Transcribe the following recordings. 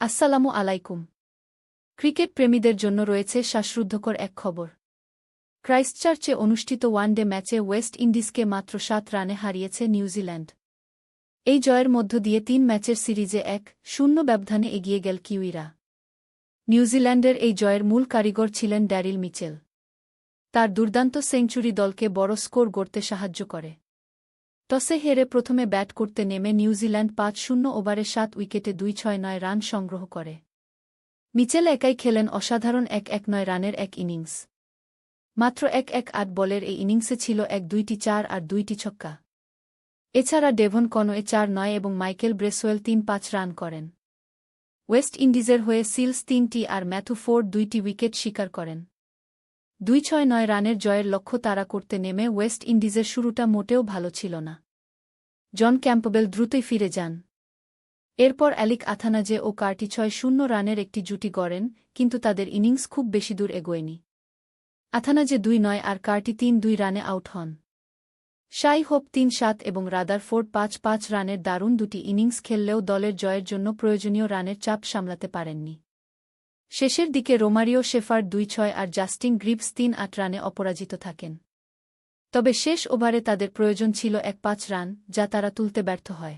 আসসালামু আলাইকুম। ক্রিকেট প্রেমীদের জন্য রয়েছে শ্বাসরুদ্ধকর এক খবর। ক্রাইস্টচার্চে অনুষ্ঠিত ওয়ানডে ম্যাচে ওয়েস্ট ইন্ডিজকে মাত্র সাত রানে হারিয়েছে নিউজিল্যান্ড। এই জয়ের মধ্য দিয়ে তিন ম্যাচের সিরিজে এক শূন্য ব্যবধানে এগিয়ে গেল কিউইরা। নিউজিল্যান্ডের এই জয়ের মূল কারিগর ছিলেন ড্যারিল মিচেল। তার দুর্দান্ত সেঞ্চুরি দলকে বড় স্কোর গড়তে সাহায্য করে। টসে হেরে প্রথমে ব্যাট করতে নেমে নিউজিল্যান্ড পাঁচ শূন্য ওভারে সাত উইকেটে দুই ছয় নয় রান সংগ্রহ করে। মিচেল একাই খেলেন অসাধারণ এক এক নয় রানের এক ইনিংস। মাত্র এক এক আট বলের এই ইনিংসে ছিল এক দুইটি চার আর দুইটি ছক্কা। এছাড়া ডেভন কনোয়ে চার নয় এবং মাইকেল ব্রেসওয়েল তিন পাঁচ রান করেন। ওয়েস্ট ইন্ডিজের হয়ে সিলস তিনটি আর ম্যাথু ফোর্ড দুইটি উইকেট শিকার করেন। দুই ছয় নয় রানের জয়ের লক্ষ্য তারা করতে নেমে ওয়েস্ট ইন্ডিজের শুরুটা মোটেও ভালো ছিল না। জন ক্যাম্পবেল দ্রুতই ফিরে যান। এরপর অ্যালিক আথানাজে ও কার্টি ছয় শূন্য রানের একটি জুটি গড়েন, কিন্তু তাদের ইনিংস খুব বেশি দূর এগোয়নি। আথানাজে দুই নয় আর কার্টি তিন দুই রানে আউট হন। শাই হোপ তিন সাত এবং রাদার ফোর্ড পাঁচ পাঁচ রানের দারুণ দুটি ইনিংস খেললেও দলের জয়ের জন্য প্রয়োজনীয় রানের চাপ সামলাতে পারেননি। শেষের দিকে রোমারিও শেফার্ড দুই ছয় আর জাস্টিন গ্রিপস তিন আট রানে অপরাজিত থাকেন। তবে শেষ ওভারে তাদের প্রয়োজন ছিল এক পাঁচ রান, যা তারা তুলতে ব্যর্থ হয়।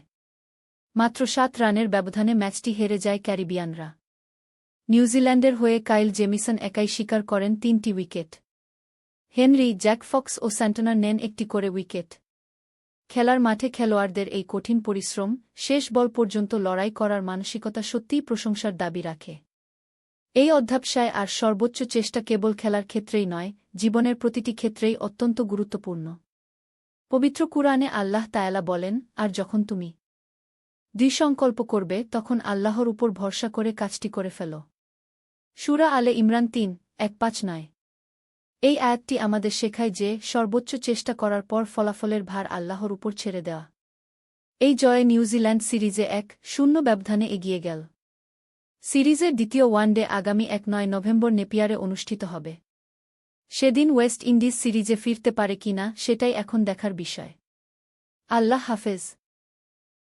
মাত্র সাত রানের ব্যবধানে ম্যাচটি হেরে যায় ক্যারিবিয়ানরা। নিউজিল্যান্ডের হয়ে কাইল জেমিসন একাই স্বীকার করেন তিনটি উইকেট। হেনরি, জ্যাক ফক্স ও স্যান্টনার নেন একটি করে উইকেট। খেলার মাঠে খেলোয়াড়দের এই কঠিন পরিশ্রম শেষ বল পর্যন্ত লড়াই করার মানসিকতা সত্যিই প্রশংসার দাবি রাখে। এই অধ্যাবসায় আর সর্বোচ্চ চেষ্টা কেবল খেলার ক্ষেত্রেই নয়, জীবনের প্রতিটি ক্ষেত্রেই অত্যন্ত গুরুত্বপূর্ণ। পবিত্র কুরআনে আল্লাহ তায়ালা বলেন, আর যখন তুমি দ্বিসংকল্প করবে, তখন আল্লাহর উপর ভরসা করে কাজটি করে ফেল। সুরা আলে ইমরান তিন, এক পাঁচ নয়। এই আয়াতটি আমাদের শেখায় যে, সর্বোচ্চ চেষ্টা করার পর ফলাফলের ভার আল্লাহর উপর ছেড়ে দেওয়া। এই জয়ে নিউজিল্যান্ড সিরিজে এক শূন্য ব্যবধানে এগিয়ে গেল। সিরিজের দ্বিতীয় ওয়ানডে আগামী এক নয় নভেম্বর নেপিয়ারে অনুষ্ঠিত হবে। সেদিন ওয়েস্ট ইন্ডিজ সিরিজে ফিরতে পারে কিনা সেটাই এখন দেখার বিষয়। আল্লাহ হাফেজ।